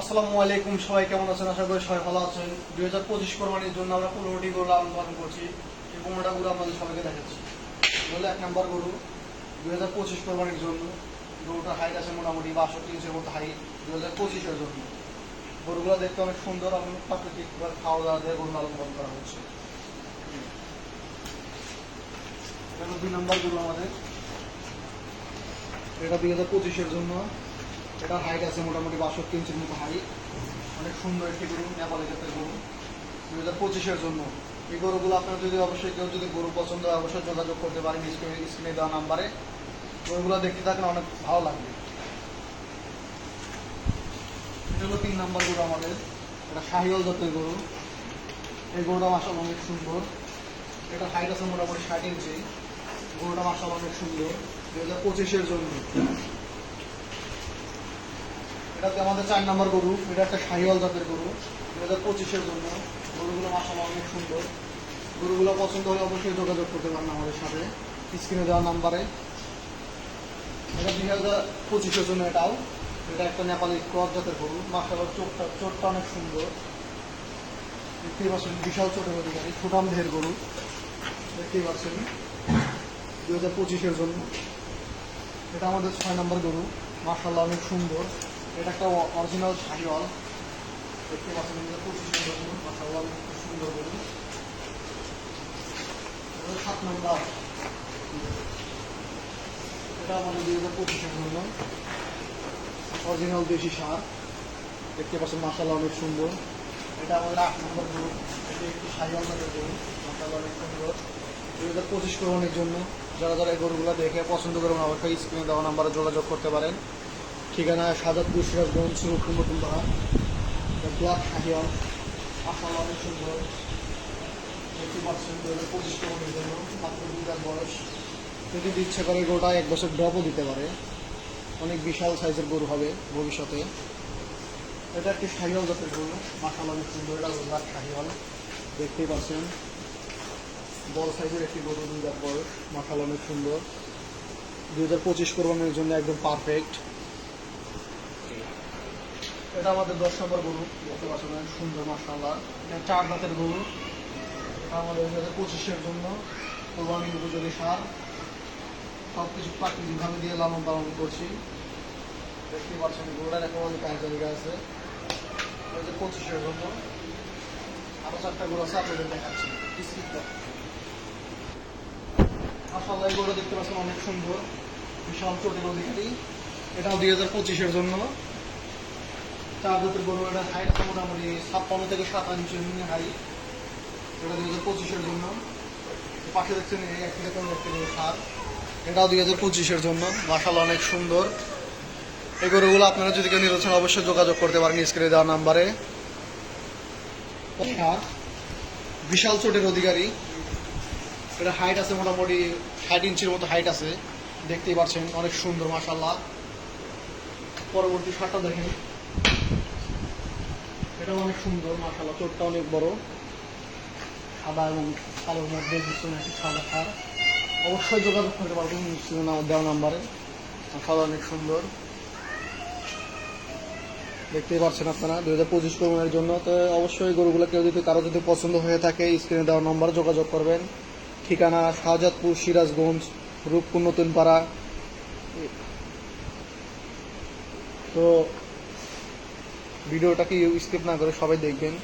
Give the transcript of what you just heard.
আসসালামু আলাইকুম, সবাই কেমন আছেন? আশা করি সবাই ভালো আছেন। দুই হাজার পঁচিশ কোরবানির জন্য আমরা পনেরোটি গরু লালন করছি। এই পনেরোটা গরু আপনাদের সবাইকে দেখাচ্ছি। বলে এক নাম্বার গরু, দুই হাজার পঁচিশ কোরবানির জন্য। গরুটার হাইট আছে মোটামুটি বাষট্টি ইঞ্চের মতো হাইট দুই হাজার পঁচিশের জন্য। গরুগুলো দেখতে অনেক সুন্দর এবং প্রাকৃতিক খাওয়া দাওয়া দিয়ে গরু পালন করা হচ্ছে। এটা দুই নাম্বার গরু আমাদের। এটা দুই হাজার পঁচিশের জন্য। এটা হাইট আছে মোটামুটি বাষট্টি ইঞ্চির মতো হাইট অনেক সুন্দর একটি গরু, নেপালি জাতের গরু। দুই হাজার পঁচিশের জন্য। এই গরুগুলো আপনার যদি অবশ্যই কেউ যদি গরু পছন্দ হয়, অবশ্যই যোগাযোগ করতে পারেন স্ক্রিনে স্ক্রিনে দেওয়া নাম্বারে। গরুগুলো দেখতে থাকেন অনেক ভালো লাগবে। এটা হলো তিন নাম্বার গরু আমাদের। এটা শাহিওয়াল জাতের গরু। এই গরুটা মাসাল অনেক সুন্দর। এটা হাইট আছে মোটামুটি ষাট ইঞ্চি। গরুটা মাসাল অনেক সুন্দর। দুই হাজার পঁচিশের জন্য। এটাতে আমাদের চার নাম্বার গরু, এটা একটা শাহিওয়াল জাতের গরু দু হাজার পঁচিশের জন্য। গরুগুলো মাসাল অনেক সুন্দর। গরুগুলো পছন্দ হলে অবশ্যই যোগাযোগ করতে পারেন আমাদের সাথে। স্ক্রিনে দেওয়া নাম্বারে। এটা দুই হাজার পঁচিশের জন্য এটাও। এটা একটা নেপালি ক্রস জাতের গরু। মাসাল চোখটা চোটটা অনেক সুন্দর। দেখতেই পাচ্ছেন, বিশাল চোটের অধিকারী সুঠাম দেহের গরু। দেখতেই পাচ্ছেন দু হাজার পঁচিশের জন্য। এটা আমাদের ছয় নম্বর গরু। মার্শাল্লাহ অনেক সুন্দর। এটা একটা অরিজিনাল শাড়িওয়াল দেখতে পাচ্ছেন এটা পঁচিশের গরু মার্শাল্লাহ অনেক সুন্দর এটা সাত নম্বর। এটা আমাদের দুই হাজার পঁচিশের জন্য। অরিজিনাল দেশি সার। দেখতে পাচ্ছেন মার্শাল্লাহ অনেক সুন্দর। এটা আমাদের আট নম্বর গরু এটা একটি শাড়িওয়াল জাতের গরু মার্শাল্লাহ অনেক সুন্দর। দুই হাজার পঁচিশ কোরবানির জন্য। যারা যারা এই গরুগুলো দেখে পছন্দ করবেন অবশ্যই স্ক্রিনে দেওয়া নাম্বারে যোগাযোগ করতে পারেন। ঠিকানা সাজাদপুর সিরাজগঞ্জ রূপপুর নতুন পাড়া ব্ল্যাক শাহিয়াল আসাম অনেক সুন্দর বয়স। যদি ইচ্ছে করে গোটা এক বছর ড্রপও দিতে পারে, অনেক বিশাল সাইজের গরু হবে ভবিষ্যতে। এটা একটি শাহিয়াল জাতের গরু মাসাল অনেক সুন্দর, এটা ব্ল্যাক শাহিয়াল দেখতেই পাচ্ছেন, বড় সাইজের একটি গরু, দুই হাজার বয়স মাসাল অনেক সুন্দর। দুই হাজার পঁচিশ জন্য একদম পারফেক্ট এটা আমাদের দশ নম্বর গরু। দেখতে পাচ্ছেন সুন্দর মাসাল্লাহ এটা চার দাঁতের গরু। এটা আমাদের পঁচিশের জন্য কোরবানি উপযোগী সার। সব কিছু প্রাকৃতিকভাবে দিয়ে লালন পালন করছি। দেখতে পাচ্ছেন, গরুটার এখন কাজ জায়গা আছে। হাজার পঁচিশের জন্য। আরও চারটা গরু আছে, আপনাদের দেখাচ্ছি। মাসাল্লাহ গরু দেখতে পাচ্ছেন অনেক সুন্দর। বিশাল চোটের অধিকারী এটাও দুই হাজার পঁচিশের জন্য। জাতের গরু হাইট আছে মোটামুটি ছাপ্পান্ন থেকে সাতান্ন ইঞ্চি হাইট এটা দুই হাজার পঁচিশের জন্য। পাশে দেখছেন এই গরু সার। এটাও দুই হাজার পঁচিশের জন্য। মাসাল অনেক সুন্দর। এই গরুগুলো আপনারা যদি কেউ নিতে অবশ্যই যোগাযোগ করতে পারেন স্ক্রিনে দেওয়া নাম্বারে। বিশাল চোটের অধিকারী। এটা হাইট আছে মোটামুটি ষাট ইঞ্চির মতো হাইট আছে। দেখতেই পাচ্ছেন, অনেক সুন্দর মাসাল্লাহ পরবর্তী শার্টটা দেখেন। এটা অনেক সুন্দর মাসাল্লাহ চোটটা অনেক বড়। সাদা এবং কালোর মধ্যে দিচ্ছেন একটি সাদা সার। অবশ্যই যোগাযোগ করতে পারবেন নিশ্চয় দেওয়া নাম্বারে। মাসাল্লাহ অনেক সুন্দর। দেখতেই পাচ্ছেন আপনারা, দুই হাজার পঁচিশ কোরবানির জন্য। তো অবশ্যই গরুগুলো কেউ যদি, কারও যদি পছন্দ হয়ে থাকে স্ক্রিনে দেওয়া নম্বরে যোগাযোগ করবেন। ঠিকানা শাহজাদপুর, সিরাজগঞ্জ রূপপুর নতুন পাড়া তো ভিডিওটাকে স্কিপ না করে সবাই দেখবেন।